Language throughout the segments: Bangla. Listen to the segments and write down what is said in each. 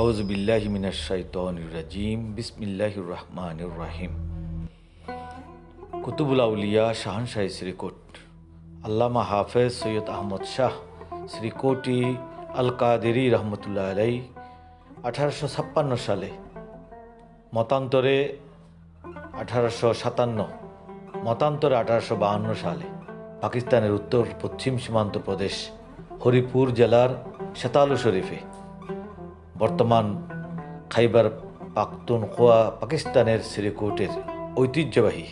আউজ বিল্লাহি মিনাশ শাইতানির রাজিম, বিসমিল্লাহির রহমানির রহিম। কুতুবুল আউলিয়া, শাহনশাহী শ্রীকোট, আল্লামা হাফেজ সৈয়দ আহমদ শাহ, শ্রীকোটি আল কাদেরি রহমতুল্লাহ আলাই আঠারোশো ছাপ্পান্ন সালে, মতান্তরে আঠারোশো সাতান্ন, মতান্তরে আঠারোশো বাহান্ন সালে, পাকিস্তানের উত্তর পশ্চিম সীমান্ত প্রদেশ, হরিপুর জেলার সেতালু শরীফে। বর্তমান খাইবার পাখতুনখোয়া পাকিস্তানের শ্রীকোটের ঐতিহ্যবাহী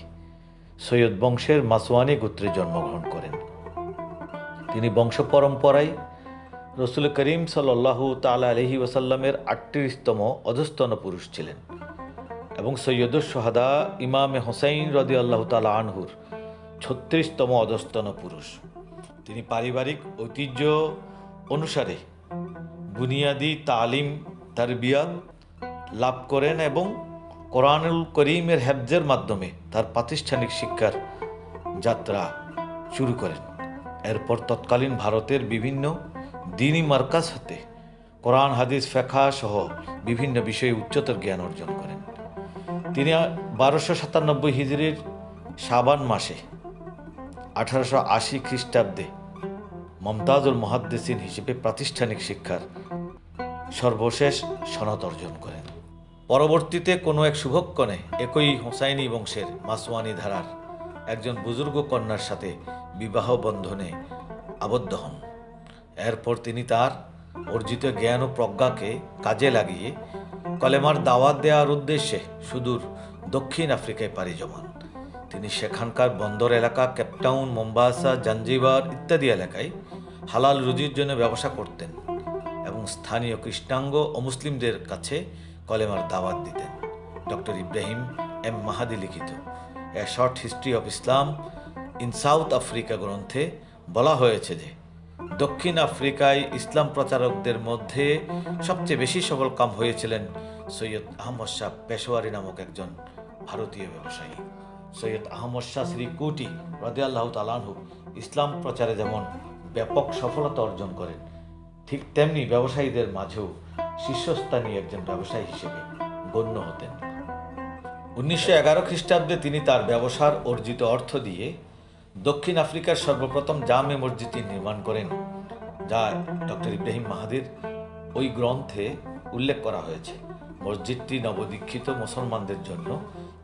সৈয়দ বংশের মাসওয়ানি গোত্রে জন্মগ্রহণ করেন। তিনি বংশ পরম্পরায় রসুল করিম সাল্লাহ তালা আলহি ওসাল্লামের আটত্রিশতম অধস্তন পুরুষ ছিলেন এবং সৈয়দুল সোহাদা ইমামে হোসাইন রদি আল্লাহ তালা আনহুর ছত্রিশতম অধস্তন পুরুষ। তিনি পারিবারিক ঐতিহ্য অনুসারে বুনিয়াদি তালিম তারবিয়াত লাভ করেন এবং কোরআনুল করিমের হেফজের মাধ্যমে তার প্রাতিষ্ঠানিক শিক্ষার যাত্রা শুরু করেন। এরপর তৎকালীন ভারতের বিভিন্ন দিনী মার্কাজ হতে কোরআন, হাদিস ফেখা সহ বিভিন্ন বিষয়ে উচ্চতর জ্ঞান অর্জন করেন। তিনি বারোশো সাতানব্বই হিজড়ির সাবান মাসে আঠারোশো আশি খ্রিস্টাব্দে মমতাজুল মহাদ্দেসিন হিসেবে প্রাতিষ্ঠানিক শিক্ষার সর্বশেষ সনদ অর্জন করেন। পরবর্তীতে কোনো এক শুভক্ষণে একই হোসাইনি বংশের মাসওয়ানি ধারার একজন বুজুর্গ কন্যার সাথে বিবাহ বন্ধনে আবদ্ধ হন। এরপর তিনি তার অর্জিত জ্ঞান ও প্রজ্ঞাকে কাজে লাগিয়ে কলেমার দাওয়াত দেওয়ার উদ্দেশ্যে সুদূর দক্ষিণ আফ্রিকায় পাড়ি জমান। তিনি সেখানকার বন্দর এলাকা, কেপটাউন, মোম্বাসা, জাঞ্জিবার ইত্যাদি এলাকায় হালাল রুজির জন্য ব্যবসা করতেন। স্থানীয় কৃষ্ণাঙ্গ ও মুসলিমদের কাছে কলেমার দাওয়াত দিতেন। ডক্টর ইব্রাহিম এম মাহাদি লিখিত। A short history of Islam in South Africa গ্রন্থে বলা হয়েছে যে, দক্ষিণ আফ্রিকায় ইসলাম প্রচারকদের মধ্যে সবচেয়ে বেশি সফল কাম হয়েছিলেন সৈয়দ আহমদ শাহ পেশোয়ারি নামক একজন ভারতীয় ব্যবসায়ী। সৈয়দ আহমদ শাহ শ্রী কুটি রদে তালানহু ইসলাম প্রচারে যেমন ব্যাপক সফলতা অর্জন করেন ঠিক তেমনি ব্যবসায়ীদের মাঝেও শীর্ষস্থানীয় একজন ব্যবসায়ী হিসেবে গণ্য হতেন। উনিশশো এগারো খ্রিস্টাব্দে তিনি তার ব্যবসার অর্জিত অর্থ দিয়ে দক্ষিণ আফ্রিকার সর্বপ্রথম জামে মসজিদটি নির্মাণ করেন, যা ডক্টর ইব্রাহিম মাহাদির ওই গ্রন্থে উল্লেখ করা হয়েছে। মসজিদটি নবদীক্ষিত মুসলমানদের জন্য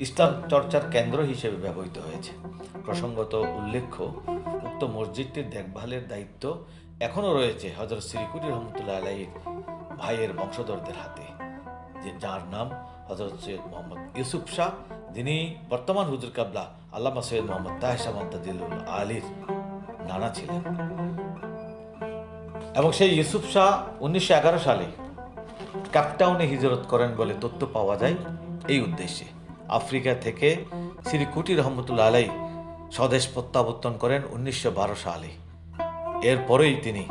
ইসলাম চর্চার কেন্দ্র হিসেবে ব্যবহৃত হয়েছে। প্রসঙ্গত উল্লেখ্য, উক্ত মসজিদটির দেখভালের দায়িত্ব এখনও রয়েছে হজরত শ্রীকুটি রহমতুল্লাহ আলাইয়ের ভাইয়ের বংশধরদের হাতে, যে যার নাম হজরত সৈয়দ মোহাম্মদ ইউসুফ শাহ, যিনি বর্তমান হুজুর কাবলা আল্লামা সৈয়দ মোহাম্মদ তাহেশা মন্তাজিল্লুল আলীর নানা ছিলেন। এবং সেই ইউসুফ শাহ উনিশশো এগারো সালে ক্যাপটাউনে হিজরত করেন বলে তথ্য পাওয়া যায় এই উদ্দেশ্যে। আফ্রিকা থেকে শ্রী কুটি রহমতুল্লা আলাই স্বদেশ প্রত্যাবর্তন করেন উনিশশো বারো সালে। এরপরেই তিনি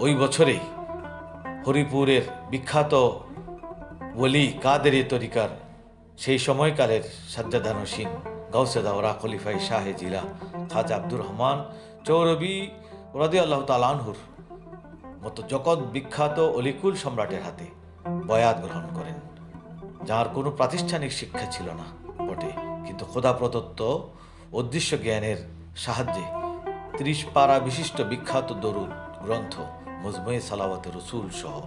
ওই বছরেই হরিপুরের বিখ্যাত ওলি কাদের তরিকার সেই সময়কালের সাজ্জাদানসীন গাউসে দাওরা খলিফাই শাহে জিলা খাজা আব্দুর রহমান চৌরবি রদি আল্লাহ তালানহুর মতো জগৎ বিখ্যাত অলিকুল সম্রাটের হাতে বয়াত গ্রহণ করেন। যার কোনো প্রাতিষ্ঠানিক শিক্ষা ছিল না বটে, কিন্তু খোদা প্রদত্ত অদৃশ্য জ্ঞানের সাহায্যে ত্রিশ পারা বিশিষ্ট বিখ্যাত দরুদ গ্রন্থ মজমুয়ে সালাওয়াতে রসুল সহ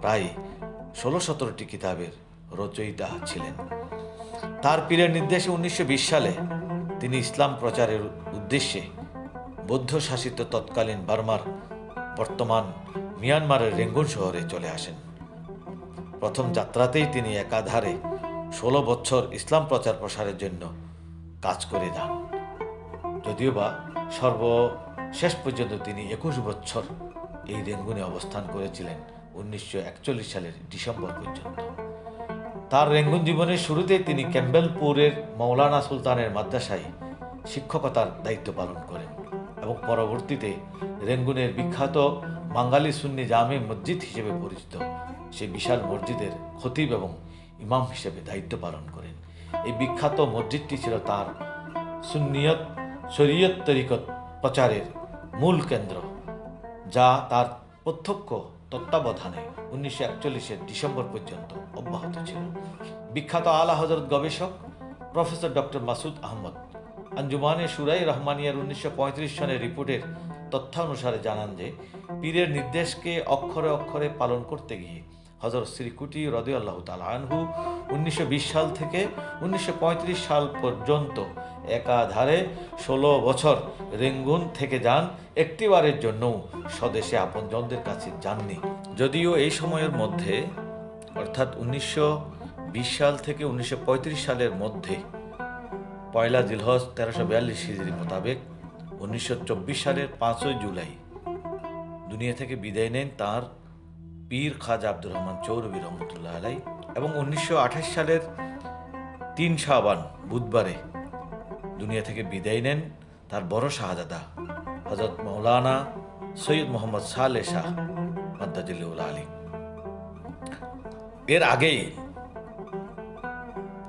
প্রায় ষোলো সতেরোটি কিতাবের রচয়িতা ছিলেন। তার পীরের নির্দেশে উনিশশো বিশ সালে তিনি ইসলাম প্রচারের উদ্দেশ্যে বৌদ্ধ শাসিত তৎকালীন বার্মার বর্তমান মিয়ানমারের রেঙ্গুন শহরে চলে আসেন। প্রথম যাত্রাতেই তিনি একাধারে ষোলো বছর ইসলাম প্রচার প্রসারের জন্য কাজ করে যান। যদিও বা সর্বশেষ পর্যন্ত তিনি একুশ বছর এই রেঙ্গুনে অবস্থান করেছিলেন উনিশশো একচল্লিশ সালের ডিসেম্বর পর্যন্ত। তার রেঙ্গুন জীবনের শুরুতেই তিনি ক্যাম্বেলপুরের মৌলানা সুলতানের মাদ্রাসায় শিক্ষকতার দায়িত্ব পালন করেন এবং পরবর্তীতে রেঙ্গুনের বিখ্যাত বাঙালি সুন্নি জামে মসজিদ হিসেবে পরিচিত সেই বিশাল মসজিদের খতিব এবং ইমাম হিসেবে দায়িত্ব পালন করেন। এই বিখ্যাত মসজিদটি ছিল তার সুন্নিয়ত শরীয়ত তরিকত প্রচারের মূল কেন্দ্র, যা তার প্রত্যক্ষ তত্ত্বাবধানে উনিশশো একচল্লিশের ডিসেম্বর পর্যন্ত অব্যাহত ছিল। বিখ্যাত আলা হজরত গবেষক প্রফেসর ডক্টর মাসুদ আহমদ আঞ্জুমানে সুরাই রহমানিয়ার উনিশশো পঁয়ত্রিশ সনের রিপোর্টের তথ্যানুসারে জানান যে, পীরের নির্দেশকে অক্ষরে অক্ষরে পালন করতে গিয়ে হজরত শ্রীকুটি রদি আল্লাহ আনহু উনিশশো বিশ সাল থেকে উনিশশো পঁয়ত্রিশ সাল পর্যন্ত একাধারে ষোলো বছর রেঙ্গুন থেকে যান একটিবারের জন্যও স্বদেশে আপনজনদের কাছে যাননি। যদিও এই সময়ের মধ্যে, অর্থাৎ উনিশশো বিশ সাল থেকে উনিশশো পঁয়ত্রিশ সালের মধ্যে, পয়লা জিলহজ তেরোশো বিয়াল্লিশ হিজড়ি মোতাবেক উনিশশো চব্বিশ সালের পাঁচই জুলাই দুনিয়া থেকে বিদায় নেন তার পীর খাজা আব্দুর রহমান চৌরবী রহমতুল্লাহ আলাই এবং উনিশশো আঠাশ সালের তিন শাহবান বুধবারে দুনিয়া থেকে বিদায় নেন তার বড় শাহজাদা হজরত মৌলানা সৈয়দ মোহাম্মদ সালে শাহ মাদ্দাজিল্লুল আলী এর আগেই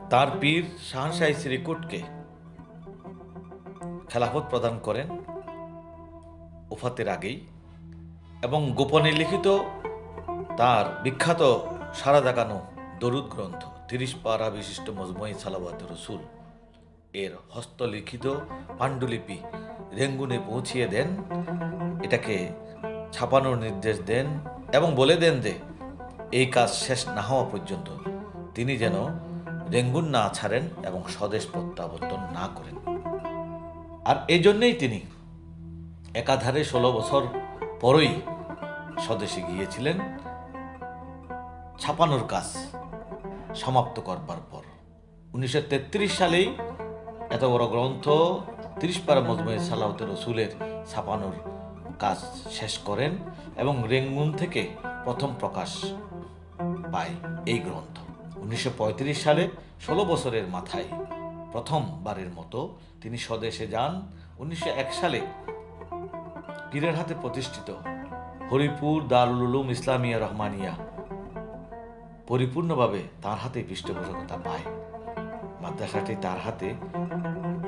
তার পীর শাহশাহী শ্রীকুটকে খেলাফত প্রদান করেন ওফাতের আগেই এবং গোপনে লিখিত তার বিখ্যাত সারা দেখানো দরুদ গ্রন্থ, তিরিশ পারা বিশিষ্ট মজমুই সালাবাত রসুল এর হস্তলিখিত পাণ্ডুলিপি রেঙ্গুনে পৌঁছিয়ে দেন, এটাকে ছাপানোর নির্দেশ দেন এবং বলে দেন যে, এই কাজ শেষ না হওয়া পর্যন্ত তিনি যেন রেঙ্গুন না ছাড়েন এবং স্বদেশ প্রত্যাবর্তন না করেন। আর এই জন্যেই তিনি একাধারে ষোলো বছর পরই স্বদেশে গিয়েছিলেন। ছাপানোর কাজ সমাপ্ত করবার পর উনিশশো তেত্রিশ সালেই এত বড় গ্রন্থ, তিরিশ পারা মজমুয়ে সালাহতের রসুলের ছাপানোর কাজ শেষ করেন এবং রেঙ্গুন থেকে প্রথম প্রকাশ পায় এই গ্রন্থ। উনিশশো পঁয়ত্রিশ সালে ষোলো বছরের মাথায় প্রথমবারের মতো তিনি স্বদেশে যান। উনিশশো এক সালে পীরের হাতে প্রতিষ্ঠিত হরিপুর দারুল উলুম ইসলামিয়া রহমানিয়া পরিপূর্ণভাবে তার হাতে পৃষ্ঠপোষকতা পায়। মাদ্রাসাটি তার হাতে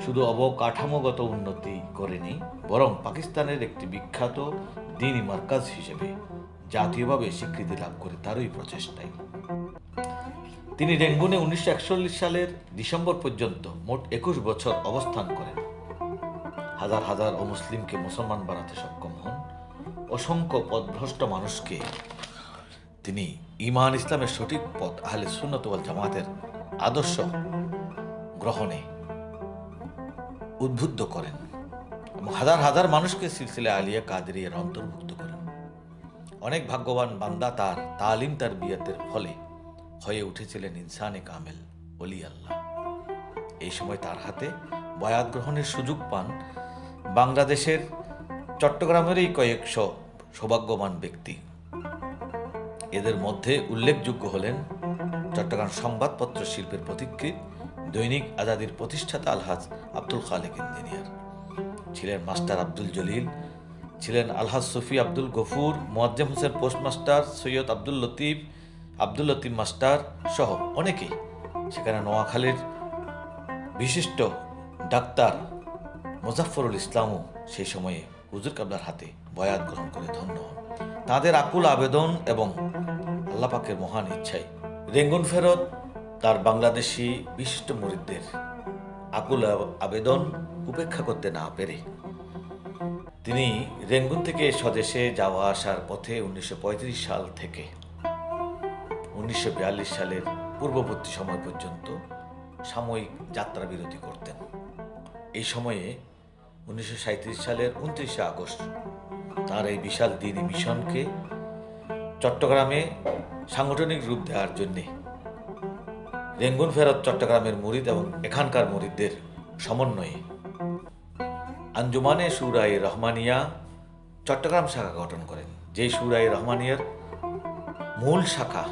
শুধু অবকাঠামোগত উন্নতি করেনি, বরং পাকিস্তানের একটি বিখ্যাত দিনী মার্কাজ হিসেবে জাতীয়ভাবে স্বীকৃতি লাভ করে তারই প্রচেষ্টায়। তিনি রেঙ্গুনে উনিশশো একচল্লিশ সালের ডিসেম্বর পর্যন্ত মোট একুশ বছর অবস্থান করেন। হাজার হাজার অমুসলিমকে মুসলমান বানাতে সক্ষম হন। অসংখ্য পদভ্রষ্ট মানুষকে তিনি ইমান ইসলামের সঠিক পথ আহলে সুনতওয়াল জামাতের আদর্শ গ্রহণে উদ্বুদ্ধ করেন এবং হাজার হাজার মানুষকে সিলসিলা আলিয়া কাদেরিয়ার অন্তর্ভুক্ত করেন। অনেক ভাগ্যবান বান্দা তার তালিম তার বিয়াতের ফলে হয়ে উঠেছিলেন ইনসানে কামেল অলি আল্লাহ। এই সময় তার হাতে বয়াত গ্রহণের সুযোগ পান বাংলাদেশের চট্টগ্রামেরই কয়েকশো সৌভাগ্যবান ব্যক্তি। এদের মধ্যে উল্লেখযোগ্য হলেন চট্টগ্রাম সংবাদপত্র শিল্পের প্রতিকৃত দৈনিক আজাদির প্রতিষ্ঠাতা আলহাজ আব্দুল খালেক ইঞ্জিনিয়ার। ছিলেন মাস্টার আব্দুল জলিল, ছিলেন আলহাজ সফি আব্দুল গফুর, মোয়াজ্জেম হোসেন পোস্টমাস্টার সৈয়দ আব্দুল লতিফ আব্দুল লতিফ মাস্টার সহ অনেকেই। সেখানে নোয়াখালীর বিশিষ্ট ডাক্তার মুজাফরুল ইসলামও সেই সময়ে হুজুর কাবলার হাতে বয়াত গ্রহণ করে ধন্য হন। তাদের আকুল আবেদন এবং আল্লাপাকের মহান ইচ্ছায় রেঙ্গুন ফেরত তার বাংলাদেশি বিশিষ্ট মুরিদদের আকুল আবেদন উপেক্ষা করতে না পেরে। তিনি রেঙ্গুন থেকে স্বদেশে যাওয়া আসার পথে উনিশশো পঁয়ত্রিশ সাল থেকে উনিশশো বিয়াল্লিশ সালের পূর্ববর্তী সময় পর্যন্ত সাময়িক যাত্রা বিরতি করতেন। এই সময়ে উনিশশো সাঁইত্রিশ সালের উনত্রিশে আগস্ট তার এই বিশাল দিনী মিশনকে চট্টগ্রামে সাংগঠনিক রূপ দেওয়ার জন্যে রেঙ্গুন ফেরত চট্টগ্রামের মুরিদ এবং এখানকার মুরিদদের সমন্বয়ে। আঞ্জুমানে সুরাই রহমানিয়া চট্টগ্রাম শাখা গঠন করেন। যেই সুরাই রহমানিয়ার মূল শাখা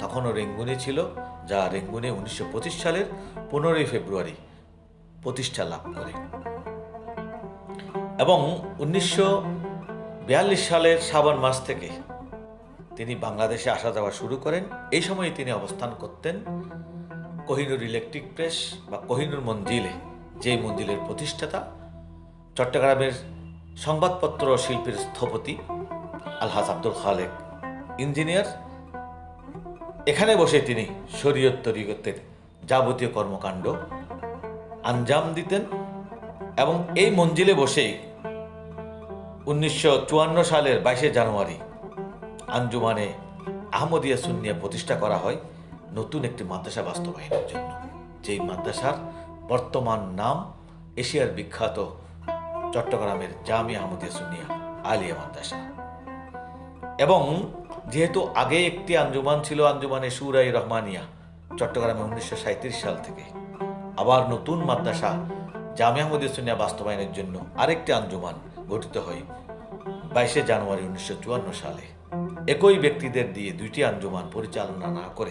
তখনও রেঙ্গুনে ছিল, যা রেঙ্গুনে উনিশশো পঁচিশ সালের পনেরোই ফেব্রুয়ারি প্রতিষ্ঠা লাভ করে। এবং উনিশশো বিয়াল্লিশ সালের শ্রাবণ মাস থেকে তিনি বাংলাদেশে আসা যাওয়া শুরু করেন। এই সময়ে তিনি অবস্থান করতেন কোহিনুর ইলেকট্রিক প্রেস বা কোহিনুর মঞ্জিলে যে মন্দিরের প্রতিষ্ঠাতা, চট্টগ্রামের সংবাদপত্র শিল্পের স্থপতি আলহাজ আব্দুল খালেক, ইঞ্জিনিয়ার। এখানে বসে তিনি শরীয়ত তরিকতের যাবতীয় কর্মকাণ্ড আঞ্জাম দিতেন এবং এই মঞ্জিলে বসেই উনিশশো চুয়ান্ন সালের বাইশে জানুয়ারি আঞ্জুমানে আহমদিয়া সুন্নিয়া প্রতিষ্ঠা করা হয়। নতুন একটি মাদ্রাসা বাস্তবায়নের জন্য। যেই মাদ্রাসার বর্তমান নাম এশিয়ার বিখ্যাত চট্টগ্রামের জামি আহমদিয়া সুনিয়া আলিয়া মাদ্রাসা। এবং যেহেতু আগে একটি আঞ্জুমান ছিল আঞ্জুমানে সুরাই রহমানিয়া, চট্টগ্রামে উনিশশো সাল থেকে। আবার নতুন মাদ্রাসা জামিয়া আহমদিয়া সুনিয়া বাস্তবায়নের জন্য আরেকটি আঞ্জুমান গঠিত হয় বাইশে জানুয়ারি উনিশশো চুয়ান্ন সালে। একই ব্যক্তিদের দিয়ে দুইটি আঞ্জুমান পরিচালনা না করে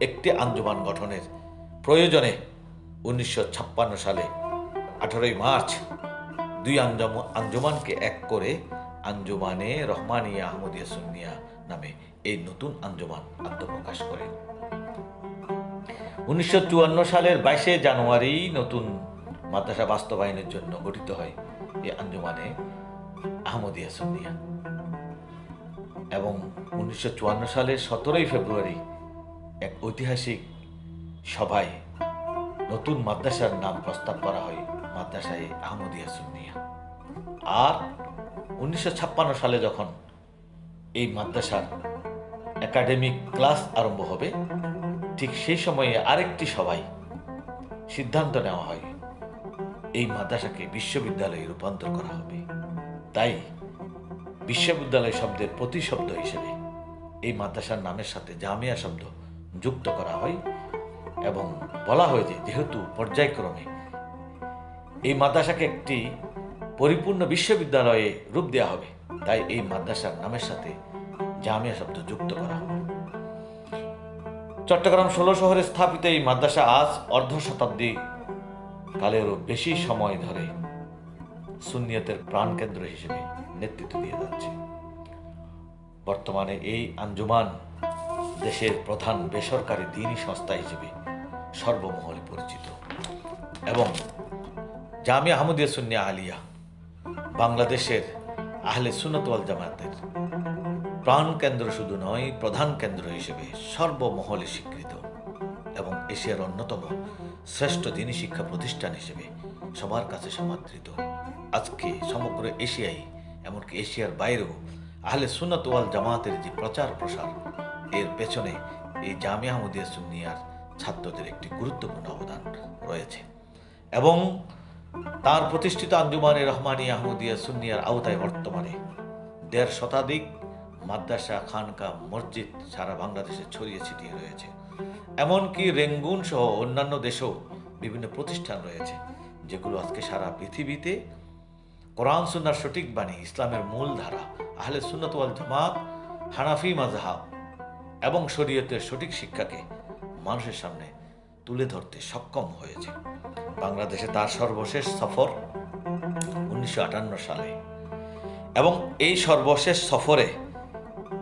একটি আঞ্জুমান গঠনের প্রয়োজনে উনিশশো ছাপ্পান্ন সালে আঠারোই মার্চ দুই আঞ্জম আঞ্জুমানকে এক করে আঞ্জুমানে রহমানিয়া আহমদিয়া সুন্নিয়া নামে এই নতুন আঞ্জুমান আত্মপ্রকাশ করে উনিশশো চুয়ান্ন সালের বাইশে জানুয়ারি নতুন মাদ্রাসা বাস্তবায়নের জন্য গঠিত হয় এই আঞ্জুমানে আহমদিয়া সুন্নিয়া। এবং উনিশশো চুয়ান্ন সালের সতেরোই ফেব্রুয়ারি এক ঐতিহাসিক সভায় নতুন মাদ্রাসার নাম প্রস্তাব করা হয় মাদ্রাসায় আহমদিয়া সুন্নিয়া। আর উনিশশো ছাপ্পান্ন সালে যখন এই মাদ্রাসার একাডেমিক ক্লাস আরম্ভ হবে, ঠিক সেই সময়ে আরেকটি সভায় সিদ্ধান্ত নেওয়া হয়, এই মাদ্রাসাকে বিশ্ববিদ্যালয়ে রূপান্তর করা হবে। তাই বিশ্ববিদ্যালয় শব্দের প্রতিশব্দ হিসেবে এই মাদ্রাসার নামের সাথে জামিয়া শব্দ যুক্ত করা হয় এবং বলা হয় যে যেহেতু পর্যায়ক্রমে এই মাদ্রাসাকে একটি পরিপূর্ণ বিশ্ববিদ্যালয়ে রূপ দেওয়া হবে, তাই এই মাদ্রাসার নামের সাথে জামিয়া শব্দ যুক্ত করা হবে। চট্টগ্রাম ষোলো শহরে স্থাপিত এই মাদ্রাসা আজ অর্ধ শতাব্দী কালেরও বেশি সময় ধরে সুন্নিয়তের প্রাণকেন্দ্র হিসেবে নেতৃত্ব দিয়ে যাচ্ছে। বর্তমানে এই আঞ্জুমান দেশের প্রধান বেসরকারি দিনী সংস্থা হিসেবে সর্বমহলে পরিচিত। এবং জামিয়া আহমদিয়া সুন্নিয়া আলিয়া, বাংলাদেশের আহলে সুনত ওয়াল জামাতের প্রাণ কেন্দ্র শুধু নয়, প্রধান কেন্দ্র হিসেবে সর্বমহলে স্বীকৃত এবং এশিয়ার অন্যতম শ্রেষ্ঠ দিনী শিক্ষা প্রতিষ্ঠান হিসেবে সবার কাছে সমাদৃত। আজকে সমগ্র এশিয়ায়, এমনকি এশিয়ার বাইরেও আহলে সুনত ওয়াল জামাতের যে প্রচার প্রসার এর পেছনে এই জামিয়া আহমদিয়া সুন্নিয়ার ছাত্রদের একটি গুরুত্বপূর্ণ অবদান রয়েছে এবং তার প্রতিষ্ঠিত আঞ্জুমানে রহমানী আহমদিয়া সুন্নিয়ার আওতায় বর্তমানে দেড় শতাধিক মাদ্রাসা, খানকা, মসজিদ সারা বাংলাদেশে ছড়িয়ে ছিটিয়ে রয়েছে। এমনকি রেঙ্গুন সহ অন্যান্য দেশেও বিভিন্ন প্রতিষ্ঠান রয়েছে, যেগুলো আজকে সারা পৃথিবীতে কোরআন, সুন্নার সঠিক বাণী, ইসলামের মূল ধারা, আহলে সুন্নত ওয়াল জামাত, হানাফি মাজহাব এবং শরীয়তের সঠিক শিক্ষাকে মানুষের সামনে তুলে ধরতে সক্ষম হয়েছে। বাংলাদেশে তার সর্বশেষ সফর উনিশশো আটান্ন সালে। এবং এই সর্বশেষ সফরে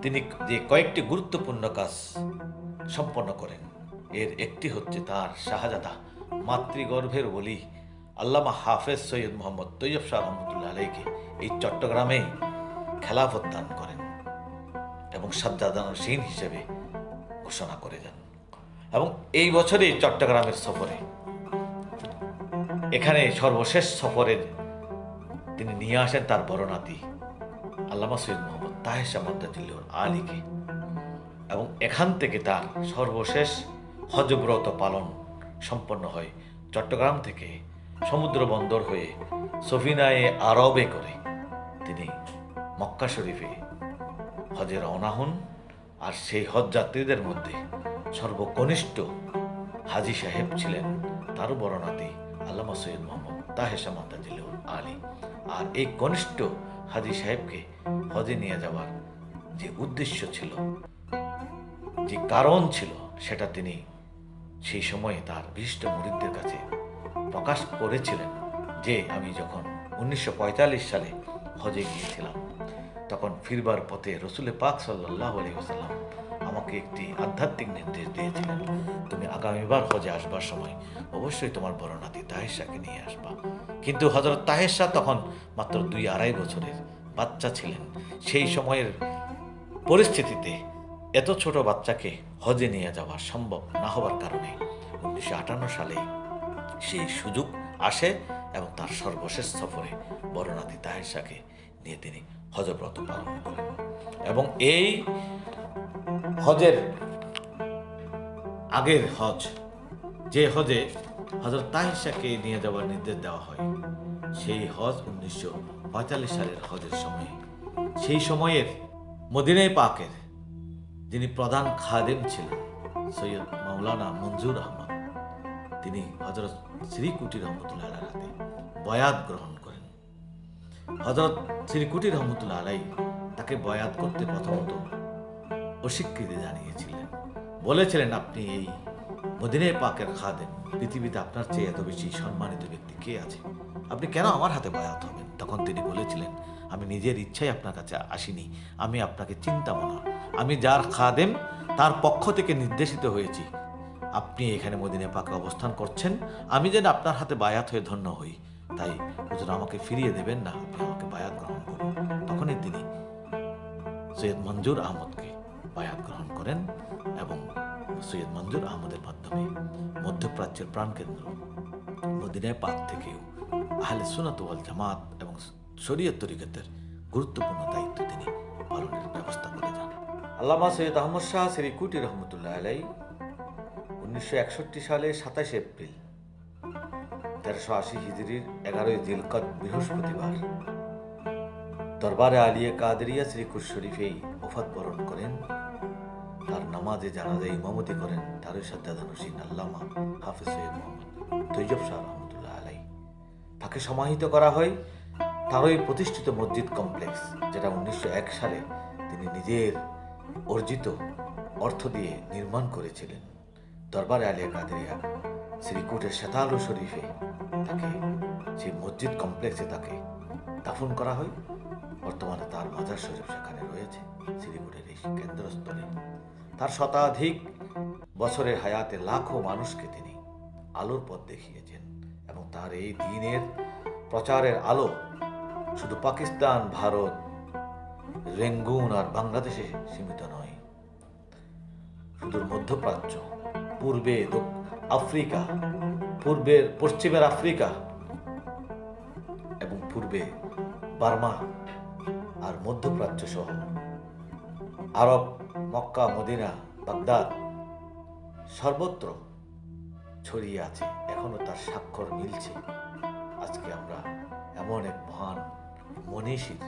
তিনি যে কয়েকটি গুরুত্বপূর্ণ কাজ সম্পন্ন করেন, এর একটি হচ্ছে তার শাহজাদা মাতৃগর্ভের বলি আল্লামা হাফেজ সৈয়দ মোহাম্মদ তৈয়ব শাহ রহমতুল্লাহ আলাইকে এই চট্টগ্রামেই খেলাফত দান করেন। এবং সাজ্জাদানসীন হিসেবে ঘোষণা করে যান এবং এই বছরই চট্টগ্রামের সফরে। এখানে সর্বশেষ সফরের তিনি নিয়ে আসেন তার বড় নাতি আল্লামা সৈয়দ মোহাম্মদ তাহেসা মদ্দাজুল্লুর আলীকে। এবং এখান থেকে তার সর্বশেষ হজব্রত পালন সম্পন্ন হয় চট্টগ্রাম থেকে সমুদ্র বন্দর হয়ে সফিনায়ে আরবে করে তিনি মক্কা শরীফে হজে রওনা হন আর সেই হজ যাত্রীদের মধ্যে সর্বকনিষ্ঠ হাজি সাহেব ছিলেন, তার বড় নাতি আল্লামা সৈয়দ মোহাম্মদ তাহেসা মাতাজিল আলী। আর এই কনিষ্ঠ হাজি সাহেবকে হজে নিয়ে যাওয়ার যে উদ্দেশ্য ছিল, যে কারণ ছিল, সেটা তিনি সেই সময়ে তার বিশিষ্ট মুরিদদের কাছে প্রকাশ করেছিলেন যে আমি যখন উনিশশো পঁয়তাল্লিশ সালে হজে গিয়েছিলাম। তখন ফিরবার পথে রসুলে পাক সাল্লাহ আলহিহাল্লাম আমাকে একটি আধ্যাত্মিক নির্দেশ দিয়েছিলেন, তুমি আগামীবার হজে আসবার সময় অবশ্যই তোমার বড় নাতি তাহের নিয়ে আসবা। কিন্তু হজরত তাহের শাহ তখন মাত্র দুই আড়াই বছরের বাচ্চা ছিলেন। সেই সময়ের পরিস্থিতিতে এত ছোট বাচ্চাকে হজে নিয়ে যাওয়া সম্ভব না হওয়ার কারণে উনিশশো আটান্ন সালে সেই সুযোগ আসে এবং তার সর্বশেষ সফরে বড় নাতি তাহেসাকে নিয়ে তিনি হজব্রত পালন করেন। এবং এই হজের আগের হজ, যে হজে হজরত তাহিসাকে নিয়ে যাওয়ার নির্দেশ দেওয়া হয়, সেই হজ উনিশশো পঁয়তাল্লিশ সালের হজের সময়ে। সেই সময়ের মদিনাই পাকের যিনি প্রধান খাদেম ছিলেন, সৈয়দ মাওলানা মঞ্জুর আহমদ, তিনি হজরত শ্রীকুটি রহমতুল্লাহ হাতে বয়াত গ্রহণ হজরত শ্রীকুটি রহমতুল্লাহ আলাই তাকে বয়াত করতে প্রথমত অস্বীকৃতি জানিয়েছিলেন। বলেছিলেন, আপনি এই মদিনে পাকের খাদেন পৃথিবীতে আপনার চেয়ে এত বেশি সম্মানিত ব্যক্তি কে আছে? আপনি কেন আমার হাতে বয়াত হবেন? তখন তিনি বলেছিলেন, আমি নিজের ইচ্ছাই আপনার কাছে আসিনি। আমি আপনাকে চিন্তাম না আমি যার খাদেম, তার পক্ষ থেকে নির্দেশিত হয়েছি। আপনি এখানে মদিনে পাকে অবস্থান করছেন। আমি যেন আপনার হাতে বায়াত হয়ে ধন্য হই। তাই হুজুর আমাকে ফিরিয়ে দেবেন না, আপনি আমাকে বায়াত গ্রহণ করুন। তখনই তিনি সৈয়দ মঞ্জুর আহমদকে বায়াত গ্রহণ করেন এবং সৈয়দ মঞ্জুর আহমদের মাধ্যমে মধ্যপ্রাচ্যের প্রাণকেন্দ্র মদিনায় পাক থেকেও আহলে সুনাত ওয়াল জামাত এবং শরীয়ত তরিকতের গুরুত্বপূর্ণ দায়িত্ব তিনি পালনের ব্যবস্থা করে যান। আল্লামা সৈয়দ আহমদ শাহ শ্রী কুটি রহমতুল্লাহ আলাই উনিশশো একষট্টি সালে সাতাশে এপ্রিল তেরোশো আশি হিজড়ির এগারোই দিলকত বৃহস্পতিবার। দরবারে আলিয়ে কাদেরিয়া শ্রীকুর শরীফেই ওফাত বরণ করেন। তার নামাজে জানাজে ইমামতি করেন তারই সাজ্জাদানুসীন আল্লামা হাফিজ সৈয়দ মোহাম্মদ তৈজব শাহ রহমতুল্লাহ আলাই তাকে সমাহিত করা হয় তারই প্রতিষ্ঠিত মসজিদ কমপ্লেক্স, যেটা উনিশশো এক সালে তিনি নিজের অর্জিত অর্থ দিয়ে নির্মাণ করেছিলেন। দরবারে আলিয়া কাদেরিয়া শ্রীকুটের শেতালু শরীফে তাকে সেই মসজিদ কমপ্লেক্সে তাকে দাফন করা হয়। বর্তমানে তার মাজার শরীফ সেখানে রয়েছে। শ্রীকুটের এই কেন্দ্রস্থলে তার শতাধিক বছরের হায়াতে লাখো মানুষকে তিনি আলোর পথ দেখিয়েছেন এবং তার এই দিনের প্রচারের আলো শুধু পাকিস্তান, ভারত, রেঙ্গুন আর বাংলাদেশে সীমিত নয়। সুদূর মধ্যপ্রাচ্য, পূর্বে আফ্রিকা পূর্বের, পশ্চিমের আফ্রিকা এবং পূর্বে বার্মা আর মধ্যপ্রাচ্য সহ আরব, মক্কা, মদিনা, বাগদাদ সর্বত্র ছড়িয়ে আছে। এখনও তার স্বাক্ষর মিলছে। আজকে আমরা এমন এক মহান মনীষীর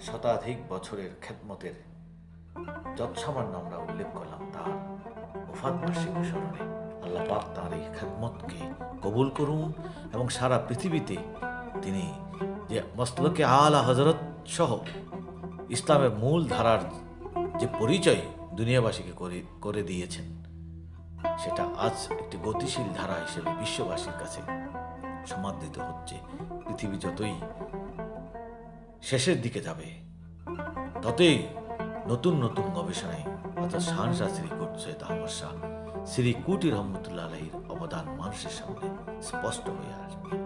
শতাধিক বছরের খেদমতের যৎসামান্য আমরা উল্লেখ করলাম তার ওফাত বার্ষিকী স্মরণে। আল্লাহ পাক তার এই খেদমতকে কবুল করুন এবং সারা পৃথিবীতে তিনি যে মস্তলকে আলা হজরত সহ ইসলামের মূল ধারার যে পরিচয় দুনিয়াবাসীকে করে করে দিয়েছেন, সেটা আজ একটি গতিশীল ধারা হিসেবে বিশ্ববাসীর কাছে সমাদৃত হচ্ছে। পৃথিবী যতই শেষের দিকে যাবে, ততই নতুন নতুন গবেষণায় অর্থাৎ শাহনশাহ শ্রী করছে আহমদ শাহ শ্রী কুটি রহমতুল্লাহ আলহির অবদান মানুষের সামনে স্পষ্ট হয়ে আসবে।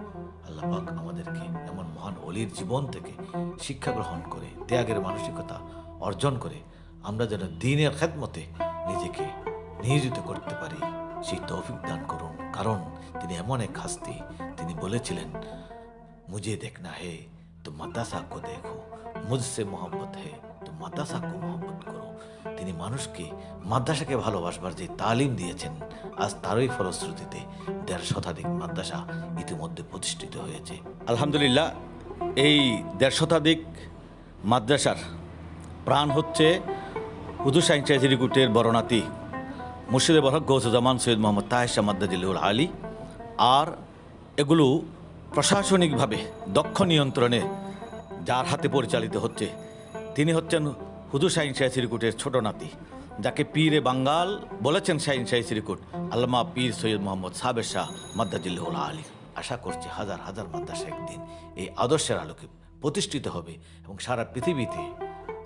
আল্লাপাক আমাদেরকে এমন মহান অলির জীবন থেকে শিক্ষা গ্রহণ করে, ত্যাগের মানসিকতা অর্জন করে আমরা যেন দিনের খেদমতে নিজেকে নিয়োজিত করতে পারি, সেই তৌফিক দান করুন। কারণ তিনি এমন এক হাস্তি। তিনি বলেছিলেন, মুঝে দেখনা হে, তো মাতাসা কো দেখো। মুজসে মোহাম্মত হে, তো মাতাসা কো মোহাম্মত করো। তিনি মানুষকে, মাদ্রাসাকে ভালোবাসবার যে তালিম দিয়েছেন, আজ তারই ফলশ্রুতিতে দেড় শতাধিক মাদ্রাসা ইতিমধ্যে প্রতিষ্ঠিত হয়েছে। আলহামদুলিল্লাহ, এই দেড় শতাধিক মাদ্রাসার প্রাণ হচ্ছে হুদু সাইন চাইজিরিকুটের বরণাতি মুর্শিদে বরহক গৌসুজামান সৈয়দ মোহাম্মদ তাহেশা মাদ্দাজিল্লুল আলী। আর এগুলো প্রশাসনিকভাবে দক্ষ নিয়ন্ত্রণে যার হাতে পরিচালিত হচ্ছে, তিনি হচ্ছেন হুদুসাইন শাহী সিরিকুটের ছোট নাতি, যাকে পীরে বাঙ্গাল বলেছেন শাহিন শাহী সিরিকুট, আল্লামা পীর সৈয়দ মোহাম্মদ সাবের শাহ মাদ্দাজিল্লাহ আলী। আশা করছি হাজার হাজার মাদ্রাসা একদিন এই আদর্শের আলোকে প্রতিষ্ঠিত হবে এবং সারা পৃথিবীতে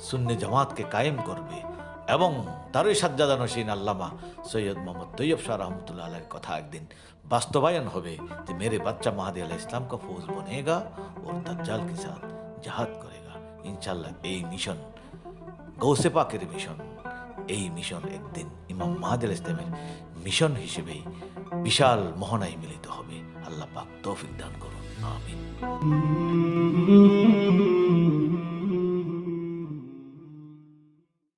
সুন্নি জামাতকে কায়েম করবে এবং তারই সাজ্জাদা নসীন আল্লামা সৈয়দ মোহাম্মদ তৈয়ব শাহ রহমতুল্লাহ আলের কথা একদিন বাস্তবায়ন হবে যে মেরে বাচ্চা মাহাদি আল্লাহ ইসলাম কা ফৌজ বনেগা, ওর তার কে সাথ জাহাদ করেগা। ইনশাল্লাহ এই মিশন গৌসে পাকের মিশন। এই মিশন একদিন ইমাম মাহাদের ইসলামের মিশন হিসেবেই বিশাল মোহনায় মিলিত হবে। আল্লাহ পাক তৌফিক দান করুন। আমিন।